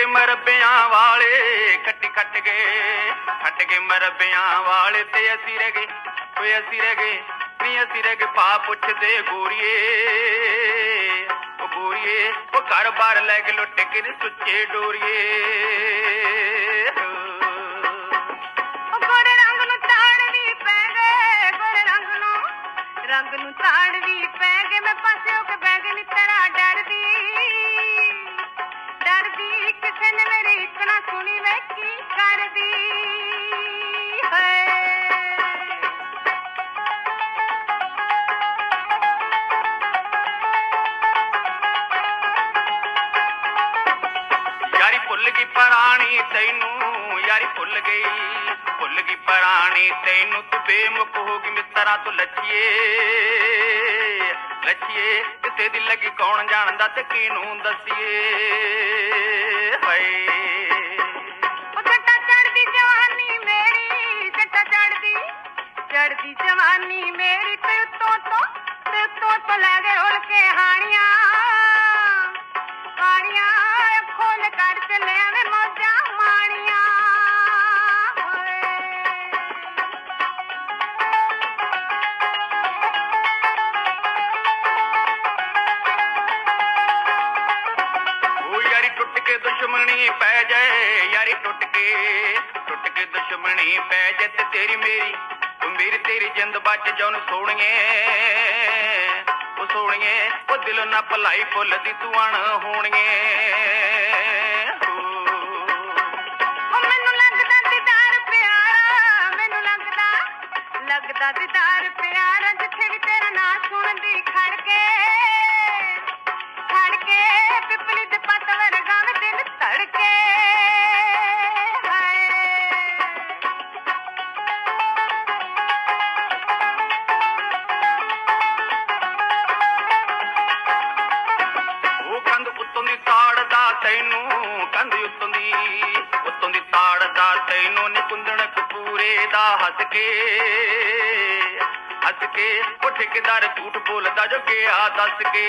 ਕੇ ਮਰਬਿਆਂ ਵਾਲੇ, ਖੱਟੀ ਖੱਟ ਗਏ ਖੱਟ ਕੇ ਮਰਬਿਆਂ ਵਾਲੇ ਤੇ ਅਸੀਂ ਰਹਿ ਗਏ, ਓਏ ਅਸੀਂ ਰਹਿ ਗਏ ਨੀ ਅਸੀਂ ਰਹਿ ਗਏ ਪਾ ਪੁੱਛਦੇ ਗੋਰੀਏ, ਉਹ ਗੋਰੀਏ, ਉਹ ਘਰ ਬਾਰ ਲੈ ਕੇ ਲੁੱਟ ਕੇ ਨੀ ਸੁੱਚੇ ਡੋਰੀਏ। ਰੰਗ ਨੂੰ ਤਾੜ ਪੈ ਗਏ ਰੰਗ ਨੂੰ ਰੰਗ ਨੂੰ ਤਾੜ ਵੀ ਪੈ ਗਏ, ਮੈਂ ਪਾਸੇ ਨੇ ਸੁਣੀ ਵੇ ਕੀ ਕਰਦੀ ਹੈ ਯਾਰੀ ਭੁੱਲ ਗਈ ਪੁਰਾਣੀ ਤੈਨੂੰ ਯਾਰੀ ਭੁੱਲ ਗਈ ਭੁੱਲ ਗਈ ਪੁਰਾਣੀ ਤੈਨੂੰ ਤੂੰ ਬੇਮੁਖ ਹੋ ਗਈ ਮਿੱਤਰਾ ਤੂੰ ਲੱਛੀਏ ਲੱਛੀਏ ਕਿਤੇ ਦੀ ਲੱਗੀ ਕੌਣ ਜਾਣਦਾ ਤੇ ਕਿਨੂੰ ਦਸੀਏ ਚੜਦੀ ਜਵਾਨੀ ਮੇਰੀ ਤੇ ਤੋਂ ਤੇ ਤੋਂ ਲੈ ਗਏ ਉਲ ਕੇ ਹਾਣੀਆਂ। ਹਾਣੀਆਂ, ਖੋਲ ਕਰ ਚੱਲਿਆ ਵੇ ਮੌਜਾਂ ਮਾਣੀਆਂ। ਉਹ ਯਾਰੀ ਟੁੱਟ ਕੇ ਦੁਸ਼ਮਣੀ ਪੈ ਜਾਏ, ਯਾਰੀ ਟੁੱਟ ਕੇ ਟੁੱਟ ਕੇ ਦੁਸ਼ਮਣੀ ਪੈ ਜਾਏ ਤੇ ਤੇਰੀ ਮੇਰੀ ਮੇਰੀ ਤੇਰੀ ਜਿੰਦ ਬਚ ਜਾਉਣ ਸੋਹਣੀਏ, ਉਹ ਸੋਹਣੀਏ, ਉਹ ਦਿਲ ਨਾ ਭਲਾਈ ਭੁੱਲਦੀ ਤੂੰ ਅਣ ਹੋਣੀਏ। ਮੈਨੂੰ ਲੱਗਦਾ ਦੀਦਾਰ ਪਿਆਰਾ, ਮੈਨੂੰ ਲੱਗਦਾ ਲੱਗਦਾ ਦੀਦਾਰ ਪਿਆਰਾ, ਜਿੱਥੇ ਵੀ ਤੇਰਾ ਨਾਂ ਸੁਣਦੀ ਤੈਨੂੰ ਕੰਧ ਉੱਤੋਂ ਦੀ ਉੱਤੋਂ ਦੀ ਤਾੜਦਾ ਤੈਨੂੰ ਨੀ ਕੁੰਦਣ ਕਪੂਰੇ ਦਾ ਹੱਸ ਕੇ। ਹੱਸ ਕੇ ਉਹ ਠੇਕੇਦਾਰ ਝੂਠ ਬੋਲਦਾ ਜੋ ਗਿਆ ਦੱਸ ਕੇ।